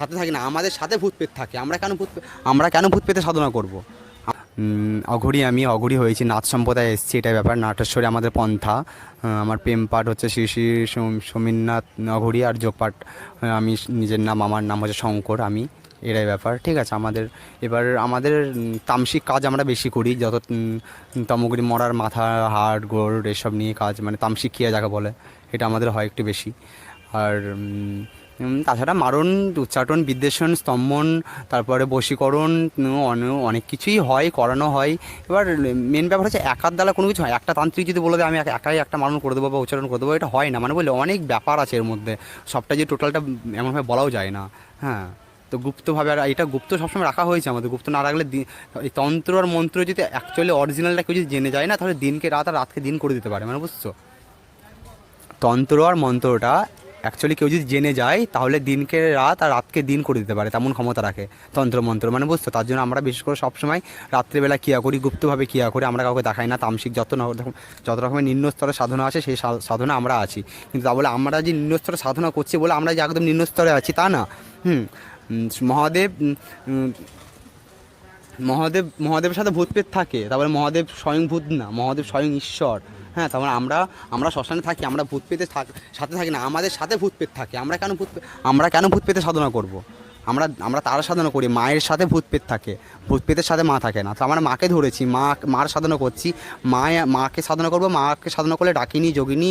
সাথে থাকি না আমাদের সাথে ভূত পেত থাকে। আমরা কেন ভূত আমরা কেন ভূত পেতে সাধনা করব? অঘরি আমি অঘরি হয়েছি নাথ সম্প্রদায় এসেছি এটাই ব্যাপার। নাটেশ্বরী আমাদের পন্থা। আমার প্রেম পাঠ হচ্ছে শ্রী শ্রী সোম- সমীরনাথ অঘরি আর যোগপাঠ আমি নিজের নাম আমার নাম হচ্ছে শঙ্কর আমি এটাই ব্যাপার। ঠিক আছে আমাদের এবার আমাদের তামসিক কাজ আমরা বেশি করি যত উম, তমগরি মরার মাথা হাড় গোড় এসব নিয়ে কাজ মানে তামসিক ক্রিয়া যাকে বলে এটা আমাদের হয় একটু বেশি। আর তাছাড়া মারণ উচ্চাটন বিদ্বেষণ, স্তম্ভন, তারপরে বশীকরণ অনেক কিছুই হয়, করানো হয়। এবার মেন ব্যাপার হচ্ছে একার দ্বারা কোনো কিছু হয় একটা তান্ত্রিক যদি বলে দেয়, আমি একা- একাই একটা মারণ করে দেবো বা উচ্চারণ করে দেবো, এটা হয় না। মানে বলে অনেক ব্যাপার আছে এর মধ্যে। সবটা যে টোটালটা এমনভাবে বলাও যায় না। হ্যাঁ। তো গুপ্তভাবে আর এটা গুপ্ত সবসময় রাখা হয়েছে আমাদের। গুপ্ত না রাখলে এই তন্ত্র আর মন্ত্র যদি অ্যাকচুয়ালি অরিজিনালটা কেউ যদি জেনে যায় না, তাহলে দিনকে রাত আর রাতকে দিন করে দিতে পারে। মানে বুঝছ? তন্ত্র আর মন্ত্রটা অ্যাকচুয়ালি কেউ যদি জেনে যায়, তাহলে দিনকে রাত আর রাতকে দিন করে দিতে পারে, তেমন ক্ষমতা রাখে। তন্ত্র মন্ত্র মানে বুঝতো তার জন্য আমরা বিশেষ করে সবসময় রাত্রেবেলা কিয়া করি, গুপ্তভাবে কিয়া করি, আমরা কাউকে দেখাই না, তামসিক যত যত রকমের নিম্ন স্তরের সাধনা আছে, সেই সাধনা আমরা আছি। কিন্তু তা বলে আমরা যে নিম্ন স্তরে সাধনা করছি বলে আমরা যে একদম নিম্ন স্তরে আছি, তা না। হুম মহাদেব মহাদেব, মহাদেবের সাথে ভূতপেত থাকে। তারপরে মহাদেব স্বয়ং ভূত না, মহাদেব স্বয়ং ঈশ্বর। হ্যাঁ তারপর আমরা আমরা শ্মশানে থাকি, আমরা ভূত পেতে সাথে থাকি না, আমাদের সাথে ভূত পেতে থাকে আমরা কেন ভূত আমরা কেন ভূত পেতে সাধনা করব। আমরা আমরা তারা সাধনা করি, মায়ের সাথে ভূত পেত থাকে ভূত পেতের সাথে মা থাকে না। তো আমরা মাকে ধরেছি, মা, মার সাধনা করছি মা মাকে সাধনা করব, মাকে সাধনা করলে ডাকিনী, যোগিনী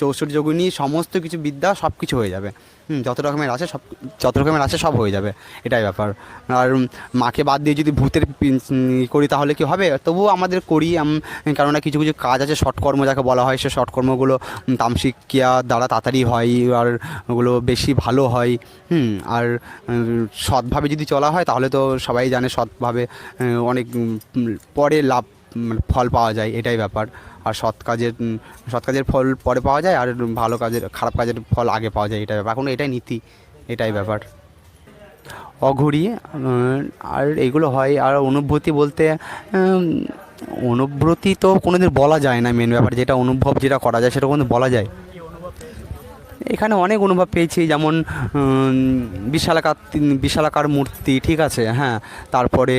চৌষট যোগিনী, সমস্ত কিছু বিদ্যা সব কিছু হয়ে যাবে। যত রকমের আছে সব, যত রকমের আছে সব হয়ে যাবে। এটাই ব্যাপার। আর মাকে বাদ দিয়ে যদি ভূতের করি তাহলে কি হবে? তবুও আমাদের করি কেননা কিছু কিছু কাজ আছে শর্টকর্ম যাকে বলা হয়, সে শর্টকর্মগুলো তামসিক ক্রিয়া দ্বারা তাড়াতাড়ি হয়, আর ওগুলো বেশি ভালো হয়। হুম, আর সৎভাবে যদি চলা হয় তাহলে তো সবাই জানে সৎভাবে অনেক পরে লাভ উম, ফল পাওয়া যায় এটাই ব্যাপার। আর সৎ কাজের সৎ কাজের ফল পরে পাওয়া যায় আর ভালো কাজের খারাপ কাজের ফল আগে পাওয়া যায় এটাই ব্যাপার। এখন এটাই নীতি এটাই ব্যাপার। অঘুরি আর এগুলো হয় আর অনুভূতি বলতে অনুভূতি তো কোনোদিন বলা যায় না মেন ব্যাপার। যেটা অনুভব যেটা করা যায় সেটা কোনো বলা যায়? এখানে অনেক অনুভব পেয়েছি, যেমন বিশালাকার বিশালাকার মূর্তি, ঠিক আছে হ্যাঁ তারপরে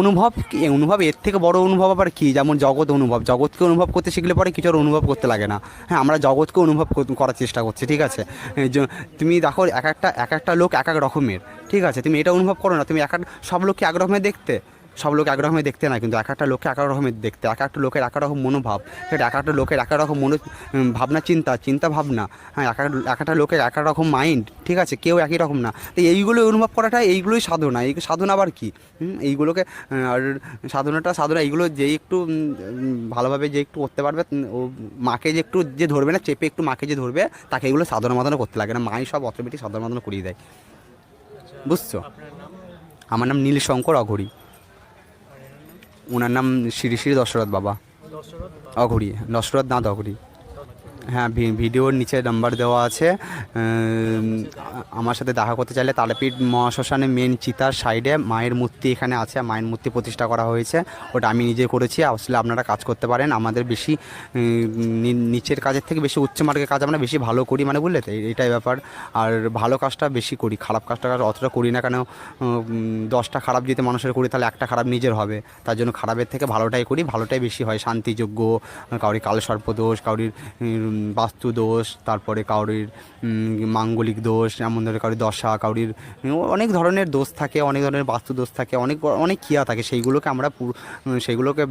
অনুভব অনুভব এর থেকে বড় অনুভব আবার কি, যেমন জগৎ অনুভব, জগৎকে অনুভব করতে শিখলে পরে কিছু আর অনুভব করতে লাগে না হ্যাঁ আমরা জগৎকে অনুভব করার চেষ্টা করছি, ঠিক আছে তুমি দেখো এক একটা এক একটা লোক এক এক রকমের, ঠিক আছে, তুমি এটা অনুভব করো না, তুমি এক এক, সব লোককে এক রকমের দেখতে সব লোক এক রকমের দেখতে না কিন্তু এক একটা লোককে এক এক রকমের দেখতে এক একটা লোকের এক রকম মনোভাব সেটা এক একটা লোকের এক রকম মনো ভাবনা চিন্তা চিন্তা ভাবনা হ্যাঁ এক একটা এক একটা লোকের এক রকম মাইন্ড ঠিক আছে কেউ একই রকম না। তো এইগুলো অনুভব করাটা এইগুলোই সাধনা এই সাধনা আবার কি? এইগুলোকে আর সাধনাটা সাধনা এইগুলো যে একটু ভালোভাবে যে একটু করতে পারবে ও মাকে যে একটু যে ধরবে না চেপে একটু মাকে যে ধরবে তাকে এগুলো সাধনা মাধনা করতে লাগে না। মাই সব অটোমেটিক সাধনা মাধনা করিয়ে দেয়। বুঝছ? আমার নাম নীলশঙ্কর অঘরি। ওনার নাম শ্রী শ্রী দশরথ বাবা। অঘুরি দশরথ নাথ অঘরি হ্যাঁ ভিডিওর নিচে নাম্বার দেওয়া আছে। আমার সাথে দেখা করতে চাইলে তারাপীঠ মহাশ্মশানে মেন চিতার সাইডে মায়ের মূর্তি এখানে আছে। মায়ের মূর্তি প্রতিষ্ঠা করা হয়েছে। ওটা আমি নিজে করেছি। আসলে আপনারা কাজ করতে পারেন। আমাদের বেশি নিচের কাজের থেকে বেশি উচ্চ মার্গের কাজ আমরা বেশি ভালো করি মানে বুঝলে তো? এটাই ব্যাপার। আর ভালো কাজটা বেশি করি। খারাপ কাজটা অতটা করি না কেন? দশটা খারাপ যদি মানুষের করি তাহলে একটা খারাপ নিজের হবে। তার জন্য খারাপের থেকে ভালোটাই করি। ভালোটাই বেশি হয়। শান্তিযোগ্য, কাউরি কালসর্প দোষ কাউরির বাস্তু দোষ, তারপরে কাউরির মাঙ্গলিক দোষ, এমন ধরনের কাউরির দশা, কাউরির অনেক ধরনের দোষ থাকে, অনেক ধরনের বাস্তু দোষ থাকে, অনেক অনেক ক্রিয়া থাকে, সেইগুলোকে আমরা সেইগুলোকে